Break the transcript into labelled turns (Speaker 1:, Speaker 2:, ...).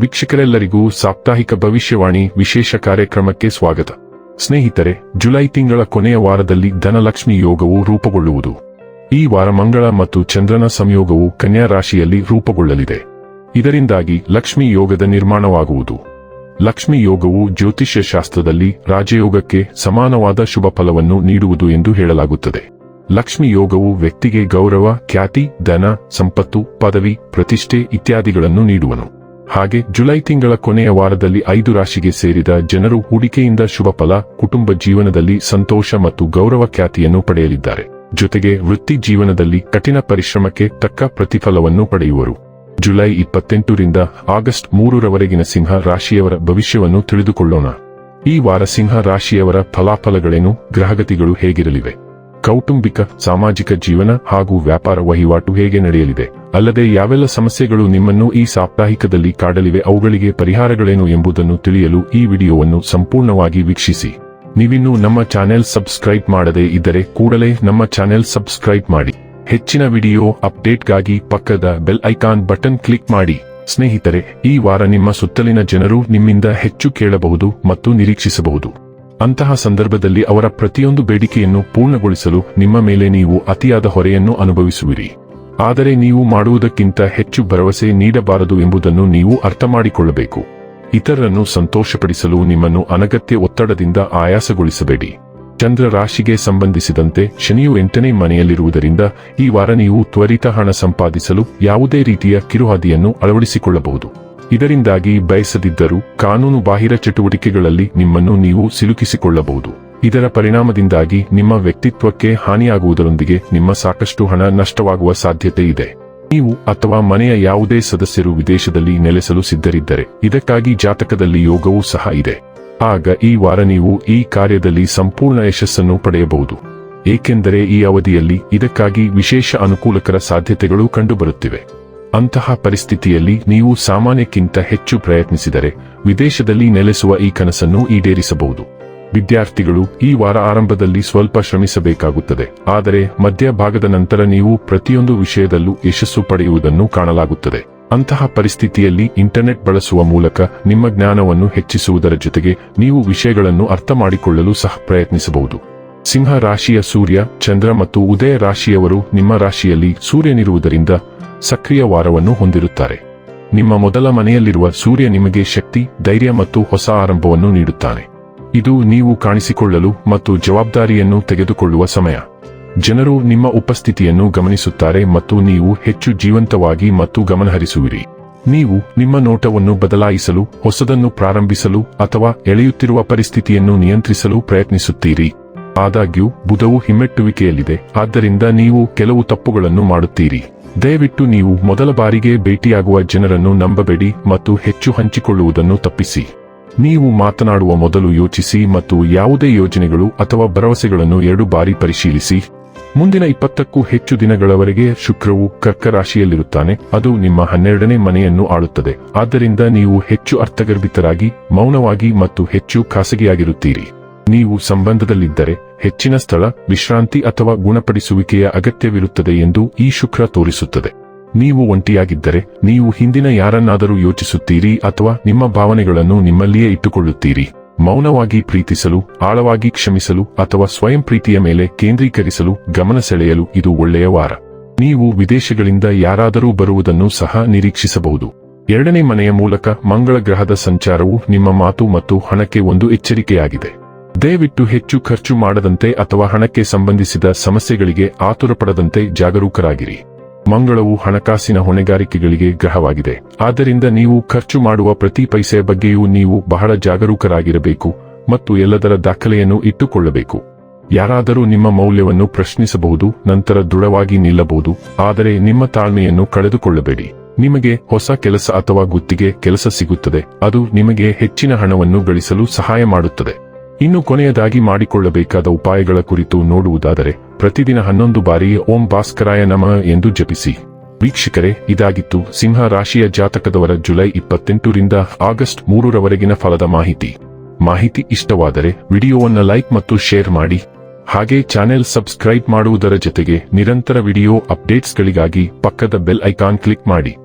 Speaker 1: ವೀಕ್ಷಕರೆಲ್ಲರಿಗೂ ಸಾಪ್ತಾಹಿಕ ಭವಿಷ್ಯವಾಣಿ ವಿಶೇಷ ಕಾರ್ಯಕ್ರಮಕ್ಕೆ ಸ್ವಾಗತ. ಸ್ನೇಹಿತರೆ, ಜುಲೈ ತಿಂಗಳ ಕೊನೆಯ ವಾರದಲ್ಲಿ ಧನಲಕ್ಷ್ಮಿ ಯೋಗವು ರೂಪುಗೊಳ್ಳುವುದು. ಈ ವಾರ ಮಂಗಳ ಮತ್ತು ಚಂದ್ರನ ಸಂಯೋಗವು ಕನ್ಯಾ ರಾಶಿಯಲ್ಲಿ ರೂಪುಗೊಳ್ಳಲಿದೆ. ಇದರಿಂದಾಗಿ ಲಕ್ಷ್ಮಿ ಯೋಗದ ನಿರ್ಮಾಣವಾಗುವುದು. ಲಕ್ಷ್ಮಿ ಯೋಗವು ಜ್ಯೋತಿಷ್ಯ ಶಾಸ್ತ್ರದಲ್ಲಿ ರಾಜಯೋಗಕ್ಕೆ ಸಮಾನವಾದ ಶುಭ ಫಲವನ್ನು ನೀಡುವುದು ಎಂದು ಹೇಳಲಾಗುತ್ತದೆ. ಲಕ್ಷ್ಮಿ ಯೋಗವು ವ್ಯಕ್ತಿಗೆ ಗೌರವ, ಖ್ಯಾತಿ, ಧನ, ಸಂಪತ್ತು, ಪದವಿ, ಪ್ರತಿಷ್ಠೆ ಇತ್ಯಾದಿಗಳನ್ನು ನೀಡುವನು. ಹಾಗೆ ಜುಲೈ ತಿಂಗಳ ಕೊನೆಯ ವಾರದಲ್ಲಿ ಐದು ರಾಶಿಗೆ ಸೇರಿದ ಜನರು ಹೂಡಿಕೆಯಿಂದ ಶುಭ ಫಲ, ಕುಟುಂಬ ಜೀವನದಲ್ಲಿ ಸಂತೋಷ ಮತ್ತು ಗೌರವ ಖ್ಯಾತಿಯನ್ನು ಪಡೆಯಲಿದ್ದಾರೆ. ಜೊತೆಗೆ ವೃತ್ತಿ ಜೀವನದಲ್ಲಿ ಕಠಿಣ ಪರಿಶ್ರಮಕ್ಕೆ ತಕ್ಕ ಪ್ರತಿಫಲವನ್ನು ಪಡೆಯುವರು. ಜುಲೈ ಇಪ್ಪತ್ತೆಂಟರಿಂದ ಆಗಸ್ಟ್ ಮೂರರವರೆಗಿನ ಸಿಂಹ ರಾಶಿಯವರ ಭವಿಷ್ಯವನ್ನು ತಿಳಿದುಕೊಳ್ಳೋಣ. ಈ ವಾರ ಸಿಂಹ ರಾಶಿಯವರ ಫಲಾಫಲಗಳೇನು, ಗ್ರಹಗತಿಗಳು ಹೇಗಿರಲಿವೆ? ಕೌಟುಂಬಿಕ, ಸಾಮಾಜಿಕ ಜೀವನ ಹಾಗೂ ವ್ಯಾಪಾರ ವಹಿವಾಟು ಹೇಗೆ ನಡೆಯಲಿದೆ? ಅಲ್ಲದೆ ಯಾವೆಲ್ಲ ಸಮಸ್ಯೆಗಳು ನಿಮ್ಮನ್ನು ಈ ಸಾಪ್ತಾಹಿಕದಲ್ಲಿ ಕಾಡಲಿವೆ, ಅವುಗಳಿಗೆ ಪರಿಹಾರಗಳೇನು ಎಂಬುದನ್ನು ತಿಳಿಯಲು ಈ ವಿಡಿಯೋವನ್ನು ಸಂಪೂರ್ಣವಾಗಿ ವೀಕ್ಷಿಸಿ. ನೀವಿನ್ನೂ ನಮ್ಮ ಚಾನೆಲ್ ಸಬ್ಸ್ಕ್ರೈಬ್ ಮಾಡದೇ ಇದ್ದರೆ ಕೂಡಲೇ ನಮ್ಮ ಚಾನೆಲ್ ಸಬ್ಸ್ಕ್ರೈಬ್ ಮಾಡಿ. ಹೆಚ್ಚಿನ ವಿಡಿಯೋ ಅಪ್ಡೇಟ್ಗಾಗಿ ಪಕ್ಕದ ಬೆಲ್ ಐಕಾನ್ ಬಟನ್ ಕ್ಲಿಕ್ ಮಾಡಿ. ಸ್ನೇಹಿತರೆ, ಈ ವಾರ ನಿಮ್ಮ ಸುತ್ತಲಿನ ಜನರು ನಿಮ್ಮಿಂದ ಹೆಚ್ಚು ಕೇಳಬಹುದು ಮತ್ತು ನಿರೀಕ್ಷಿಸಬಹುದು. ಅಂತಹ ಸಂದರ್ಭದಲ್ಲಿ ಅವರ ಪ್ರತಿಯೊಂದು ಬೇಡಿಕೆಯನ್ನು ಪೂರ್ಣಗೊಳಿಸಲು ನಿಮ್ಮ ಮೇಲೆ ನೀವು ಅತಿಯಾದ ಹೊರೆಯನ್ನು ಅನುಭವಿಸುವಿರಿ. ಆದರೆ ನೀವು ಮಾಡುವುದಕ್ಕಿಂತ ಹೆಚ್ಚು ಭರವಸೆ ನೀಡಬಾರದು ಎಂಬುದನ್ನು ನೀವು ಅರ್ಥಮಾಡಿಕೊಳ್ಳಬೇಕು. ಇತರರನ್ನು ಸಂತೋಷಪಡಿಸಲು ನಿಮ್ಮನ್ನು ಅನಗತ್ಯ ಒತ್ತಡದಿಂದ ಆಯಾಸಗೊಳಿಸಬೇಡಿ. ಚಂದ್ರ ರಾಶಿಗೆ ಸಂಬಂಧಿಸಿದಂತೆ ಶನಿಯು ಎಂಟನೇ ಮನೆಯಲ್ಲಿರುವುದರಿಂದ ಈ ವಾರ ನೀವು ತ್ವರಿತ ಹಣ ಸಂಪಾದಿಸಲು ಯಾವುದೇ ರೀತಿಯ ಕಿರುಹಾದಿಯನ್ನು ಅಳವಡಿಸಿಕೊಳ್ಳಬಹುದು. ಇದರಿಂದಾಗಿ ಬಯಸದಿದ್ದರೂ ಕಾನೂನು ಬಾಹಿರ ಚಟುವಟಿಕೆಗಳಲ್ಲಿ ನಿಮ್ಮನ್ನು ನೀವು ಸಿಲುಕಿಸಿಕೊಳ್ಳಬಹುದು. ಇದರ ಪರಿಣಾಮದಿಂದಾಗಿ ನಿಮ್ಮ ವ್ಯಕ್ತಿತ್ವಕ್ಕೆ ಹಾನಿಯಾಗುವುದರೊಂದಿಗೆ ನಿಮ್ಮ ಸಾಕಷ್ಟು ಹಣ ನಷ್ಟವಾಗುವ ಸಾಧ್ಯತೆ ಇದೆ. ನೀವು ಅಥವಾ ಮನೆಯ ಯಾವುದೇ ಸದಸ್ಯರು ವಿದೇಶದಲ್ಲಿ ನೆಲೆಸಲು ಸಿದ್ಧರಿದ್ದರೆ ಇದಕ್ಕಾಗಿ ಜಾತಕದಲ್ಲಿ ಯೋಗವೂ ಸಹ ಇದೆ. ಆಗ ಈ ವಾರ ನೀವು ಈ ಕಾರ್ಯದಲ್ಲಿ ಸಂಪೂರ್ಣ ಯಶಸ್ಸನ್ನು ಪಡೆಯಬಹುದು. ಏಕೆಂದರೆ ಈ ಅವಧಿಯಲ್ಲಿ ಇದಕ್ಕಾಗಿ ವಿಶೇಷ ಅನುಕೂಲಕರ ಸಾಧ್ಯತೆಗಳು ಕಂಡುಬರುತ್ತಿವೆ. ಅಂತಹ ಪರಿಸ್ಥಿತಿಯಲ್ಲಿ ನೀವು ಸಾಮಾನ್ಯಕ್ಕಿಂತ ಹೆಚ್ಚು ಪ್ರಯತ್ನಿಸಿದರೆ ವಿದೇಶದಲ್ಲಿ ನೆಲೆಸುವ ಈ ಕನಸನ್ನು ಈಡೇರಿಸಬಹುದು. ವಿದ್ಯಾರ್ಥಿಗಳು ಈ ವಾರ ಆರಂಭದಲ್ಲಿ ಸ್ವಲ್ಪ ಶ್ರಮಿಸಬೇಕಾಗುತ್ತದೆ. ಆದರೆ ಮಧ್ಯಭಾಗದ ನಂತರ ನೀವು ಪ್ರತಿಯೊಂದು ವಿಷಯದಲ್ಲೂ ಯಶಸ್ಸು ಪಡೆಯುವುದನ್ನು ಕಾಣಲಾಗುತ್ತದೆ. ಅಂತಹ ಪರಿಸ್ಥಿತಿಯಲ್ಲಿ ಇಂಟರ್ನೆಟ್ ಬಳಸುವ ಮೂಲಕ ನಿಮ್ಮ ಜ್ಞಾನವನ್ನು ಹೆಚ್ಚಿಸುವುದರ ಜೊತೆಗೆ ನೀವು ವಿಷಯಗಳನ್ನು ಅರ್ಥ ಮಾಡಿಕೊಳ್ಳಲು ಸಹ ಪ್ರಯತ್ನಿಸಬಹುದು. ಸಿಂಹ ರಾಶಿಯ ಸೂರ್ಯ, ಚಂದ್ರ ಮತ್ತು ಉದಯ ರಾಶಿಯವರು ನಿಮ್ಮ ರಾಶಿಯಲ್ಲಿ ಸೂರ್ಯನಿರುವುದರಿಂದ ಸಕ್ರಿಯ ವಾರವನ್ನು ಹೊಂದಿರುತ್ತಾರೆ. ನಿಮ್ಮ ಮೊದಲ ಮನೆಯಲ್ಲಿರುವ ಸೂರ್ಯ ನಿಮಗೆ ಶಕ್ತಿ, ಧೈರ್ಯ ಮತ್ತು ಹೊಸ ಆರಂಭವನ್ನು ನೀಡುತ್ತಾನೆ. ಇದು ನೀವು ಕಾಣಿಸಿಕೊಳ್ಳಲು ಮತ್ತು ಜವಾಬ್ದಾರಿಯನ್ನು ತೆಗೆದುಕೊಳ್ಳುವ ಸಮಯ. ಜನರು ನಿಮ್ಮ ಉಪಸ್ಥಿತಿಯನ್ನು ಗಮನಿಸುತ್ತಾರೆ ಮತ್ತು ನೀವು ಹೆಚ್ಚು ಜೀವಂತವಾಗಿ ಮತ್ತು ಗಮನಹರಿಸುವಿರಿ. ನೀವು ನಿಮ್ಮ ನೋಟವನ್ನು ಬದಲಾಯಿಸಲು, ಹೊಸದನ್ನು ಪ್ರಾರಂಭಿಸಲು ಅಥವಾ ಎಳೆಯುತ್ತಿರುವ ಪರಿಸ್ಥಿತಿಯನ್ನು ನಿಯಂತ್ರಿಸಲು ಪ್ರಯತ್ನಿಸುತ್ತೀರಿ. ಆದಾಗ್ಯೂ, ಬುಧವು ಹಿಮ್ಮೆಟ್ಟುವಿಕೆಯಲ್ಲಿದೆ, ಆದ್ದರಿಂದ ನೀವು ಕೆಲವು ತಪ್ಪುಗಳನ್ನು ಮಾಡುತ್ತೀರಿ. ದಯವಿಟ್ಟು ನೀವು ಮೊದಲ ಬಾರಿಗೆ ಭೇಟಿಯಾಗುವ ಜನರನ್ನು ನಂಬಬೇಡಿ ಮತ್ತು ಹೆಚ್ಚು ಹಂಚಿಕೊಳ್ಳುವುದನ್ನು ತಪ್ಪಿಸಿ. ನೀವು ಮಾತನಾಡುವ ಮೊದಲು ಯೋಚಿಸಿ ಮತ್ತು ಯಾವುದೇ ಯೋಜನೆಗಳು ಅಥವಾ ಭರವಸೆಗಳನ್ನು ಎರಡು ಬಾರಿ ಪರಿಶೀಲಿಸಿ. ಮುಂದಿನ ಇಪ್ಪತ್ತಕ್ಕೂ ಹೆಚ್ಚು ದಿನಗಳವರೆಗೆ ಶುಕ್ರವು ಕರ್ಕರಾಶಿಯಲ್ಲಿರುತ್ತಾನೆ. ಅದು ನಿಮ್ಮ ಹನ್ನೆರಡನೇ ಮನೆಯನ್ನು ಆಳುತ್ತದೆ. ಆದ್ದರಿಂದ ನೀವು ಹೆಚ್ಚು ಅರ್ಥಗರ್ಭಿತರಾಗಿ, ಮೌನವಾಗಿ ಮತ್ತು ಹೆಚ್ಚು ಖಾಸಗಿಯಾಗಿರುತ್ತೀರಿ. ನೀವು ಸಂಬಂಧದಲ್ಲಿದ್ದರೆ ಹೆಚ್ಚಿನ ಸ್ಥಳ, ವಿಶ್ರಾಂತಿ ಅಥವಾ ಗುಣಪಡಿಸುವಿಕೆಯ ಅಗತ್ಯವಿರುತ್ತದೆ ಎಂದು ಈ ಶುಕ್ರ ತೋರಿಸುತ್ತದೆ. ನೀವು ಒಂಟಿಯಾಗಿದ್ದರೆ, ನೀವು ಹಿಂದಿನ ಯಾರನ್ನಾದರೂ ಯೋಚಿಸುತ್ತೀರಿ ಅಥವಾ ನಿಮ್ಮ ಭಾವನೆಗಳನ್ನು ನಿಮ್ಮಲ್ಲಿಯೇ ಇಟ್ಟುಕೊಳ್ಳುತ್ತೀರಿ. ಮೌನವಾಗಿ ಪ್ರೀತಿಸಲು, ಆಳವಾಗಿ ಕ್ಷಮಿಸಲು ಅಥವಾ ಸ್ವಯಂ ಪ್ರೀತಿಯ ಮೇಲೆ ಕೇಂದ್ರೀಕರಿಸಲು ಗಮನ ಸೆಳೆಯಲು ಇದು ಒಳ್ಳೆಯ ವಾರ. ನೀವು ವಿದೇಶಗಳಿಂದ ಯಾರಾದರೂ ಬರುವುದನ್ನು ಸಹ ನಿರೀಕ್ಷಿಸಬಹುದು. ಎರಡನೇ ಮನೆಯ ಮೂಲಕ ಮಂಗಳ ಗ್ರಹದ ಸಂಚಾರವು ನಿಮ್ಮ ಮಾತು ಮತ್ತು ಹಣಕ್ಕೆ ಒಂದು ಎಚ್ಚರಿಕೆಯಾಗಿದೆ. ದಯವಿಟ್ಟು ಹೆಚ್ಚು ಖರ್ಚು ಮಾಡದಂತೆ ಅಥವಾ ಹಣಕ್ಕೆ ಸಂಬಂಧಿಸಿದ ಸಮಸ್ಯೆಗಳಿಗೆ ಆತುರಪಡದಂತೆ ಜಾಗರೂಕರಾಗಿರಿ. ಮಂಗಳವು ಹಣಕಾಸಿನ ಹೊಣೆಗಾರಿಕೆಗಳಿಗೆ ಗ್ರಹವಾಗಿದೆ. ಆದ್ದರಿಂದ ನೀವು ಖರ್ಚು ಮಾಡುವ ಪ್ರತಿ ಪೈಸೆಯ ಬಗ್ಗೆಯೂ ನೀವು ಬಹಳ ಜಾಗರೂಕರಾಗಿರಬೇಕು ಮತ್ತು ಎಲ್ಲದರ ದಾಖಲೆಯನ್ನು ಇಟ್ಟುಕೊಳ್ಳಬೇಕು. ಯಾರಾದರೂ ನಿಮ್ಮ ಮೌಲ್ಯವನ್ನು ಪ್ರಶ್ನಿಸಬಹುದು, ನಂತರ ದೃಢವಾಗಿ ನಿಲ್ಲಬಹುದು, ಆದರೆ ನಿಮ್ಮ ತಾಳ್ಮೆಯನ್ನು ಕಳೆದುಕೊಳ್ಳಬೇಡಿ. ನಿಮಗೆ ಹೊಸ ಕೆಲಸ ಅಥವಾ ಗುತ್ತಿಗೆ ಕೆಲಸ ಸಿಗುತ್ತದೆ, ಅದು ನಿಮಗೆ ಹೆಚ್ಚಿನ ಹಣವನ್ನು ಗಳಿಸಲು ಸಹಾಯ ಮಾಡುತ್ತದೆ. ಇನ್ನು ಕೊನೆಯದಾಗಿ ಮಾಡಿಕೊಳ್ಳಬೇಕಾದ ಉಪಾಯಗಳ ಕುರಿತು ನೋಡುವುದಾದರೆ, ಪ್ರತಿದಿನ ಹನ್ನೊಂದು ಬಾರಿ ಓಂ ಭಾಸ್ಕರಾಯ ನಮಃ ಎಂದು ಜಪಿಸಿ. ವೀಕ್ಷಕರೇ, ಇದಾಗಿತ್ತು ಸಿಂಹ ರಾಶಿಯ ಜಾತಕದವರ ಜುಲೈ ಇಪ್ಪತ್ತೆಂಟರಿಂದ ಆಗಸ್ಟ್ ಮೂರರವರೆಗಿನ ಫಲದ ಮಾಹಿತಿ. ಮಾಹಿತಿ ಇಷ್ಟವಾದರೆ ವಿಡಿಯೋವನ್ನು ಲೈಕ್ ಮತ್ತು ಶೇರ್ ಮಾಡಿ. ಹಾಗೆ ಚಾನೆಲ್ ಸಬ್ಸ್ಕ್ರೈಬ್ ಮಾಡುವುದರ ಜೊತೆಗೆ ನಿರಂತರ ವಿಡಿಯೋ ಅಪ್ಡೇಟ್ಸ್ಗಳಿಗಾಗಿ ಪಕ್ಕದ ಬೆಲ್ ಐಕಾನ್ ಕ್ಲಿಕ್ ಮಾಡಿ.